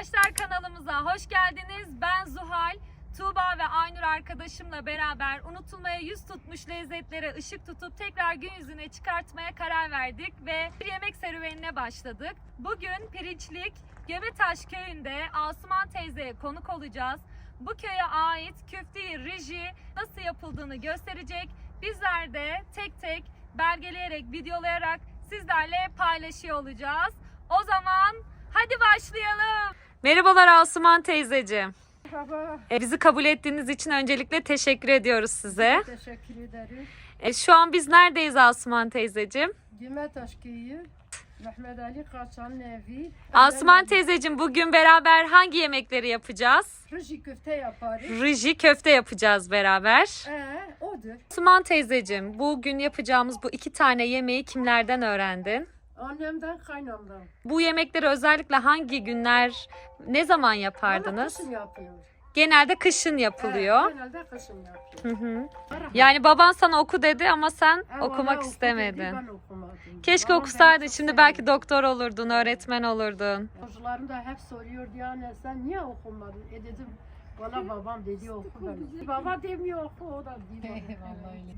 Arkadaşlar kanalımıza hoş geldiniz. Ben Zuhal. Tuğba ve Aynur arkadaşımla beraber unutulmaya yüz tutmuş lezzetlere ışık tutup tekrar gün yüzüne çıkartmaya karar verdik ve bir yemek serüvenine başladık. Bugün Pirinçlik Göbetaş köyünde Asuman teyzeye konuk olacağız. Bu köye ait küfteyi riji nasıl yapıldığını gösterecek. Bizler de tek tek belgeleyerek, videolayarak sizlerle paylaşıyor olacağız. O zaman hadi başlayalım. Merhabalar Asuman teyzeciğim. Merhaba, E, bizi kabul ettiğiniz için öncelikle teşekkür ediyoruz size. teşekkür ederim. E, şu an biz neredeyiz Asuman teyzeciğim? Mehmet Ali Kaçan'ın evi. Asuman teyzeciğim bugün beraber hangi yemekleri yapacağız? Rıji köfte yaparız. Riji köfte yapacağız beraber. Ee, odur. Asuman teyzeciğim bugün yapacağımız bu iki tane yemeği kimlerden öğrendin? Annemden kaynamdan. Bu yemekleri özellikle hangi günler, ne zaman Ama yapardınız? kışın yapıyor. Genelde kışın yapılıyor. Ee, genelde kışın yapıyor. Hı hı. Merhaba. Yani baban sana oku dedi ama sen bana okumak oku dedi, istemedin. Ben okumadım. Keşke Babam okusaydın. beni çok Şimdi belki doktor olurdun, öğretmen olurdun. Çocuklarım da hep soruyor yani sen niye okumadın? E dedim bana babam dedi oku ben. Baba demiyor oku o da diyor.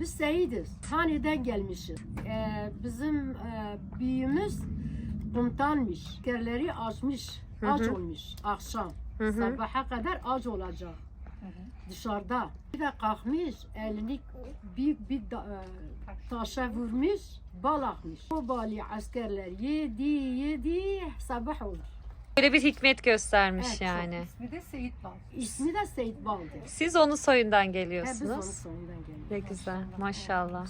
Biz Seyidiz. Haneden gelmişiz. Ee, bizim e, büyüğümüz komutanmış. Kerleri açmış. Aç olmuş akşam. Sabaha kadar aç olacak. Dışarıda. Bir de kalkmış elini büyük bir da, e, taşa vurmuş. Bal akmış. O balı askerler yedi yedi sabah olur. Böyle bir hikmet göstermiş Evet, çok yani. İsmi de Seyit Bal. İsmi de Seyit Bal'dır. Siz onun soyundan He, biz onun geliyorsunuz. geliyoruz. Ne güzel, maşallah.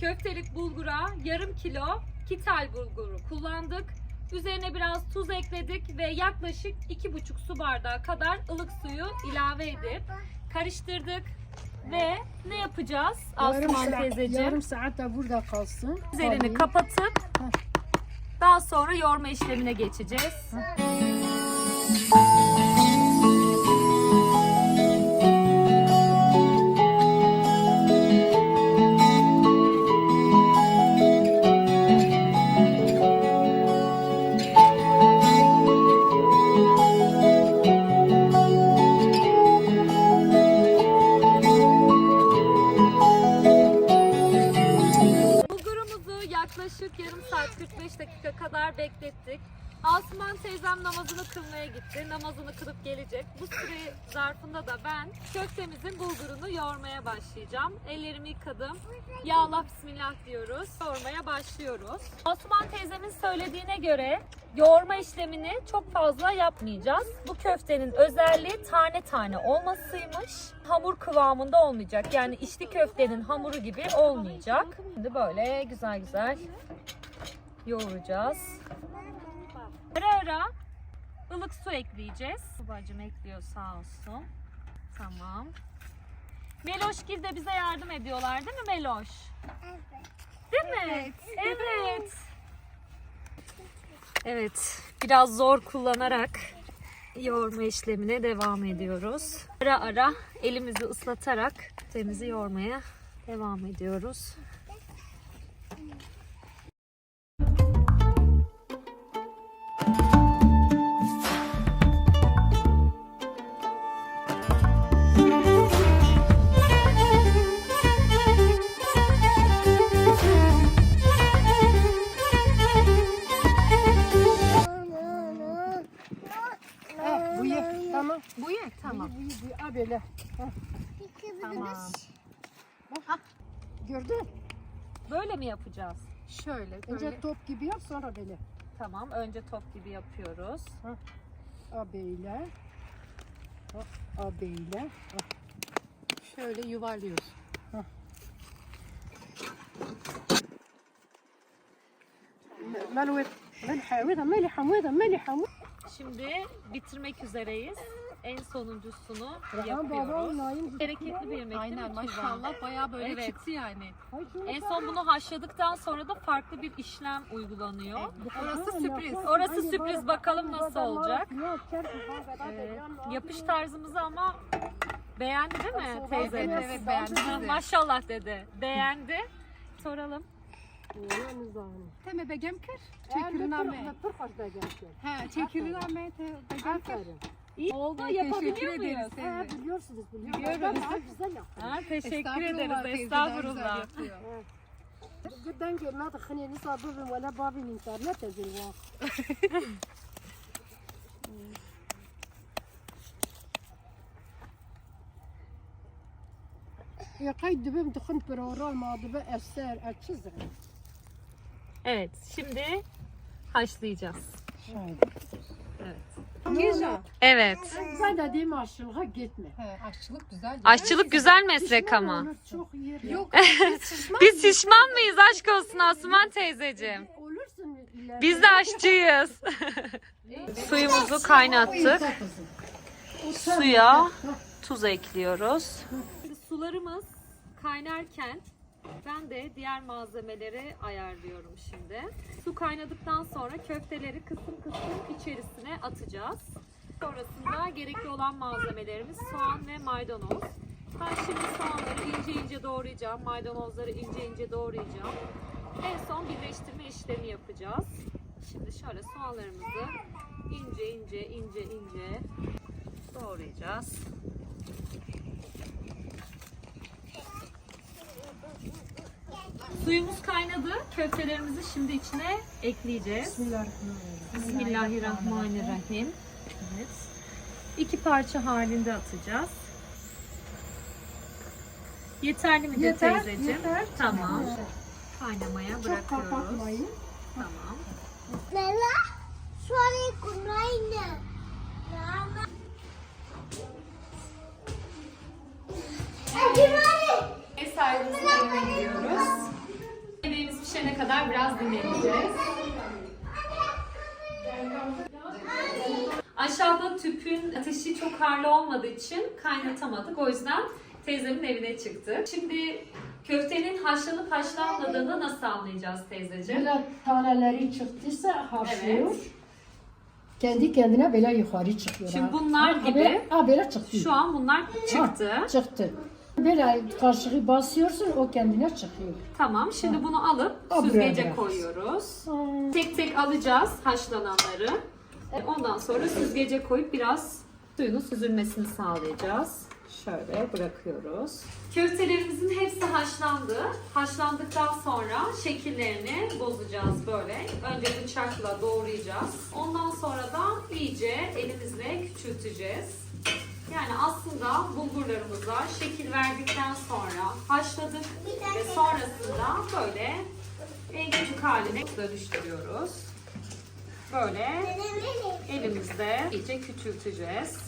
Köftelik bulgura yarım kilo kital bulguru kullandık. Üzerine biraz tuz ekledik ve yaklaşık 2,5 su bardağı kadar ılık suyu ilave edip karıştırdık. Ve ne yapacağız saat, teyzeciğim? yarım saat de burada kalsın. Üzerini Tabii. kapatıp daha sonra yoğurma işlemine geçeceğiz. Bulgurumuzu bulgurunu yoğurmaya başlayacağım. Ellerimi yıkadım. Ya Allah bismillah diyoruz. Yoğurmaya başlıyoruz. Asuman teyzemin söylediğine göre yoğurma işlemini çok fazla yapmayacağız. Bu köftenin özelliği tane tane olmasıymış. Hamur kıvamında olmayacak. Yani içli köftenin hamuru gibi olmayacak. Şimdi böyle güzel güzel yoğuracağız. Ara ara ılık su ekleyeceğiz. Babacım ekliyor sağ olsun. Tamam. Meloşgil de bize yardım ediyorlar değil mi Meloş? Evet. Değil mi? Evet. Evet. Biraz zor kullanarak yoğurma işlemine devam ediyoruz. Ara ara elimizi ıslatarak temizi yoğurmaya devam ediyoruz. Gördün? Böyle mi yapacağız? Şöyle. Önce top gibi yap sonra böyle. Tamam. Önce top gibi yapıyoruz. Ha. Abeyle. Hop, abeyle. Hop. Şöyle yuvarlıyoruz. Hah. Şimdi bitirmek üzereyiz en sonuncusunu yapıyoruz. Bereketli bir yemek değil Aynen mi Tuğba? maşallah bayağı böyle Evet. çıktı yani. En son bunu haşladıktan sonra da farklı bir işlem uygulanıyor. Orası sürpriz. Orası sürpriz, bakalım nasıl olacak. Ee, yapış tarzımızı ama beğendi değil mi teyze? Evet, evet, beğendi. Ha, Maşallah dedi. Beğendi. Soralım. Teme begem kır. Çekirname. He, çekirname te begem kır. İyi oldu. Ay, Yapabiliyor teşekkür muyuz? ederiz teyze. Biliyorsunuz biliyorsunuz. Biliyoruz. Ben daha güzel yaptım. Ha, teşekkür ederiz. teyze, daha güzel Estağfurullah. yapıyor. Giden gelmedi khani sabır vela babin internet ezilwa. Ya kay dibim dixin program adıbe eser açızır. Evet. Şimdi haşlayacağız. Güzel. Evet. Ben de diyeyim aşılığa gitme. He, aşçılık güzel. Aşçılık güzel meslek ama. Olur, Çok yer. Yok. Biz şişman mıyız aşk olsun Asuman teyzeciğim? Olursun ileride. Biz de aşçıyız. Suyumuzu kaynattık. Suya tuz ekliyoruz. Sularımız kaynarken ben de diğer malzemeleri ayarlıyorum şimdi. Su kaynadıktan sonra köfteleri kısım kısım içerisine atacağız. Sonrasında gerekli olan malzemelerimiz soğan ve maydanoz. Ben şimdi soğanları ince ince doğrayacağım. Maydanozları ince ince doğrayacağım. En son birleştirme işlemi yapacağız. Şimdi şöyle soğanlarımızı ince ince ince ince doğrayacağız. Suyumuz kaynadı. Köftelerimizi şimdi içine ekleyeceğiz. Bismillahirrahmanirrahim. Bismillahirrahmanirrahim. İki parça halinde atacağız. Yeterli mi Yeter, teyzeciğim? yeter. Tamam. Kaynamaya Çok bırakıyoruz. kapatmayın. Tamam. Suoni con Raina. Rama. Ev sahibimizin evine gidiyoruz. Yemeğimiz pişene kadar biraz dinleneceğiz. Aşağıda tüpün ateşi çok harlı olmadığı için kaynatamadık. O yüzden teyzemin evine çıktık. Şimdi köftenin haşlanıp haşlanmadığını nasıl anlayacağız teyzeciğim? Böyle taneleri çıktıysa haşlıyor. Evet. Kendi kendine böyle yukarı çıkıyor. Şimdi ha. bunlar Ha, gibi Böyle, ha, böyle çıktı. Şu an bunlar çıktı. Ha, çıktı. Böyle kaşığı basıyorsun o kendine çıkıyor. Tamam. Şimdi bunu alıp Ha, süzgece koyuyoruz. Hmm. Tek tek alacağız haşlananları. Ondan sonra süzgece koyup biraz suyunu süzülmesini sağlayacağız. Şöyle bırakıyoruz. Köftelerimizin hepsi haşlandı. Haşlandıktan sonra şekillerini bozacağız böyle. Önce bıçakla doğrayacağız. Ondan sonra da iyice elimizle küçülteceğiz. Yani aslında bulgurlarımıza şekil verdikten sonra haşladık ve sonrasında böyle en küçük haline dönüştürüyoruz. Böyle elimizde iyice küçülteceğiz.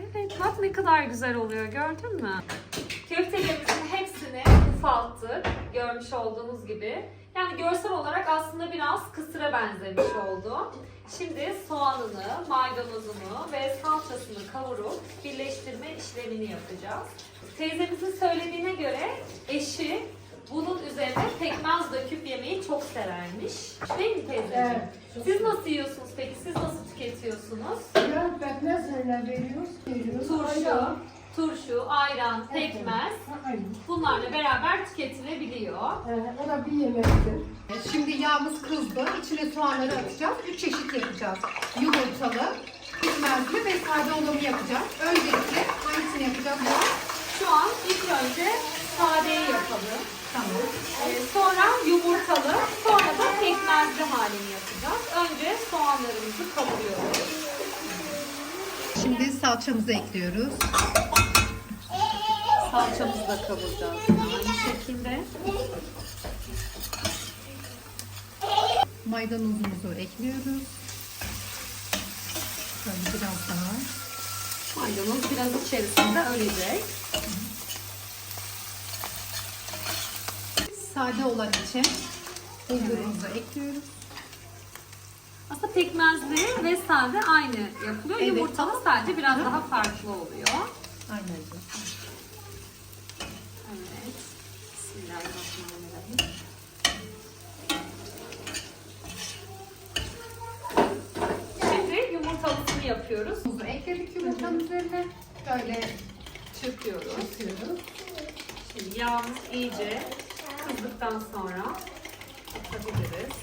Evet bak ne kadar güzel oluyor gördün mü? Köftelerimizin hepsini ufalttık görmüş olduğunuz gibi. Yani görsel olarak aslında biraz kısıra benzemiş oldu. Şimdi soğanını, maydanozunu ve salçasını kavurup birleştirme işlemini yapacağız. Teyzemizin söylediğine göre eşi bunun üzerine pekmez döküp yemeyi çok severmiş. Değil mi teyzeciğim? Evet. Siz nasıl yiyorsunuz peki? Siz nasıl tüketiyorsunuz? Biraz pekmez öyle veriyoruz. veriyoruz. Turşu, Ayran. turşu, ayran, pekmez Ayran. bunlarla beraber tüketilebiliyor. Ee, o da bir yemektir. Şimdi yağımız kızdı. İçine soğanları atacağız. Üç çeşit yapacağız. Yumurtalı, pekmezli ve sade olanı yapacağız. Öncelikle hangisini yapacağız? Şu an ilk önce sadeyi yapalım. Tamam. Ee, sonra yumurtalı, sonra da pekmezli halini yapacağız. Önce soğanlarımızı kavuruyoruz. Şimdi salçamızı ekliyoruz. Salçamızı da kavuracağız aynı şekilde. Maydanozumuzu ekliyoruz. Şöyle biraz daha. Maydanoz biraz içerisinde ölecek. Sade olan için bulgurumuzu ekliyoruz. Aslında pekmezli ve sade aynı yapılıyor. Evet. Yumurtalı sadece biraz daha farklı oluyor. Aynen. Evet. Bismillahirrahmanirrahim. Şimdi yumurtalısını yapıyoruz. Tuzu ekledik yumurtanın üzerine. Böyle Çırpıyoruz. yapıyoruz. Şimdi yağımız iyice kızdıktan sonra atabiliriz.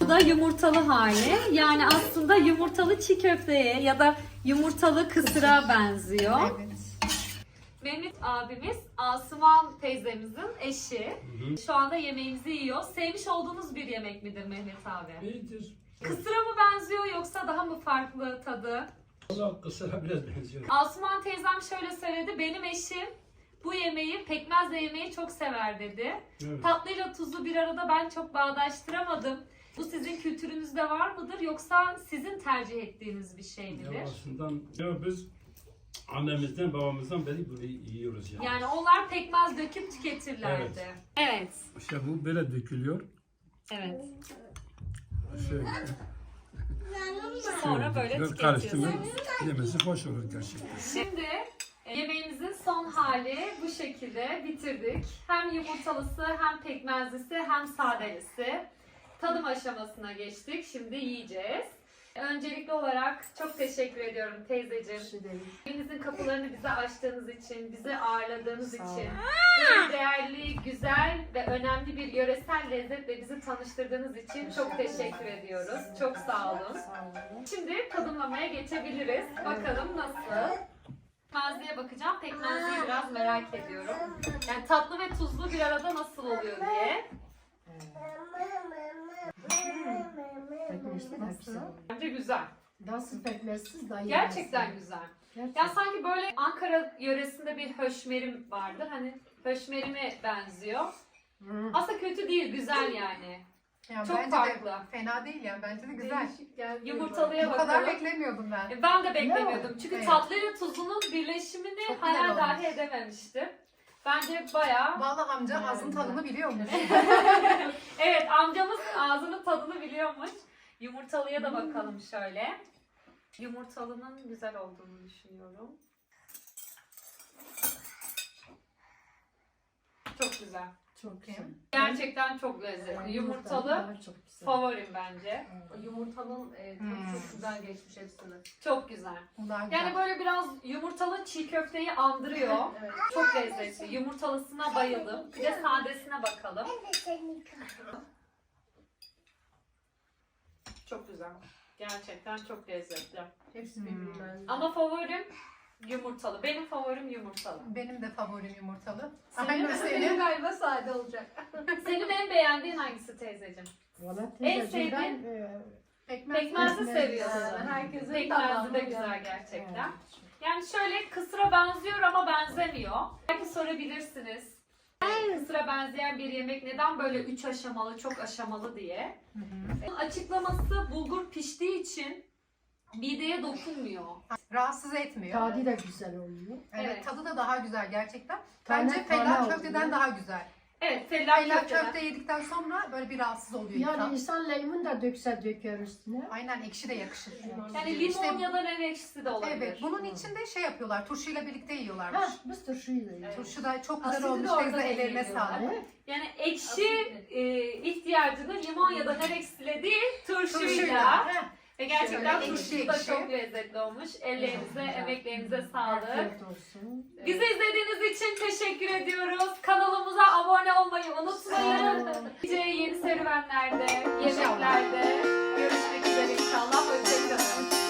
Bu da yumurtalı hali. Yani aslında yumurtalı çiğ köfteye ya da yumurtalı kısıra benziyor. Evet. Mehmet abimiz Asuman teyzemizin eşi. Şu anda yemeğimizi yiyor. Sevmiş olduğunuz bir yemek midir Mehmet abi? İyidir. Kısıra mı benziyor yoksa daha mı farklı tadı? Valla kısıra biraz benziyor. Asuman teyzem şöyle söyledi. Benim eşim bu yemeği pekmezle yemeyi çok sever dedi. Evet. Tatlıyla tuzlu bir arada ben çok bağdaştıramadım. Bu sizin kültürünüzde var mıdır yoksa sizin tercih ettiğiniz bir şey midir? Ya aslında ya biz annemizden babamızdan beri bunu yiyoruz yani. Yani onlar pekmez döküp tüketirlerdi. Evet. İşte bu böyle dökülüyor. Evet. Şöyle, Sonra böyle dökülüyor, tüketiyorsunuz. karıştırmak yemesi hoş olur gerçekten. Şimdi e, yemeğimizin son hali bu şekilde bitirdik. Hem yumurtalısı hem pekmezlisi hem sadelisi. Tadım aşamasına geçtik. Şimdi yiyeceğiz. Öncelikli olarak çok teşekkür ediyorum teyzeciğim. Evinizin kapılarını bize açtığınız için, bizi ağırladığınız için, böyle değerli, güzel ve önemli bir yöresel lezzetle bizi tanıştırdığınız için çok teşekkür ediyoruz. Çok sağ olun. Şimdi tadımlamaya geçebiliriz. Bakalım nasıl? Pekmezliğe bakacağım. Pekmezliği biraz merak ediyorum. Yani tatlı ve tuzlu bir arada nasıl oluyor diye. Pekmezli. Bence güzel. Nasıl pekmezsiz daha iyi. Gerçekten güzel. Gerçekten. Ya sanki böyle Ankara yöresinde bir höşmerim vardır. Hani höşmerime benziyor. Hı. Aslında kötü değil, güzel yani. Ya Çok bence farklı. de fena değil yani. Bence de güzel. Yumurtalıya Bu kadar beklemiyordum ben. E, Ben de beklemiyordum. Çünkü Evet. tatlıyla tuzlunun birleşimini Çok güzel hayal olmuş. dahi edememiştim. Bence bayağı Vallahi amca ağzın tadını biliyormuş. Evet amcamız ağzının tadını biliyormuş. Yumurtalıya da bakalım şöyle. Yumurtalının güzel olduğunu düşünüyorum. Çok güzel. Çok güzel. Gerçekten çok lezzetli. Yumurtalı çok güzel. favorim bence. Yumurtanın e, tadı Hmm. çok güzel geçmiş hepsine. Çok güzel. Güzel. Yani böyle biraz yumurtalı çiğ köfteyi andırıyor. Evet. Çok lezzetli. Yumurtalısına bayıldım. Bir de sadesine bakalım. Çok güzel. Gerçekten çok lezzetli. Hepsi Hmm. birbirinden. Ama favorim yumurtalı. Benim favorim yumurtalı. Benim de favorim yumurtalı. Senin mi? senin. galiba sade olacak. Senin en beğendiğin hangisi teyzeciğim? Valla En teyzeciğim ben, e, Pekmez. Pekmezli seviyorsun. Herkesin Pekmezli de güzel gerçekten. evet. Yani şöyle kısıra benziyor ama benzemiyor. Belki sorabilirsiniz. Kısıra benzeyen bir yemek neden böyle üç aşamalı, çok aşamalı diye. Hı hı. Bunun açıklaması bulgur piştiği için mideye dokunmuyor. Rahatsız etmiyor. Tadı da güzel oluyor. Evet, Evet. tadı da daha güzel gerçekten. Tane Bence oluyor. köfteden daha güzel. Evet, fellah Fellah köfteden. köfte yedikten sonra böyle bir rahatsız oluyor Yani insan. insan lemon da dökse döker üstüne. Aynen ekşi de yakışır. Yani limon İşte- ya da nar ekşisi de olabilir. Evet, bunun içinde şey yapıyorlar, turşuyla birlikte yiyorlarmış. Ha, biz turşuyu da yiyoruz. Turşu da çok güzel de olmuş, orada teyze ellerine dengeliyorlar. sağlık. Evet. Yani ekşi e, ihtiyacını limon ya da nar eksiyle değil, turşuyla. Turşuyla. Ve gerçekten Şöyle ekşi da ekşi. çok lezzetli olmuş. Ellerinize, emeklerinize sağlık. Afiyet olsun. Bizi izlediğiniz için teşekkür ediyoruz. Kanalımıza abone olmayı unutmayın. Nice yeni serüvenlerde, yemeklerde görüşmek üzere inşallah. Hoşçakalın.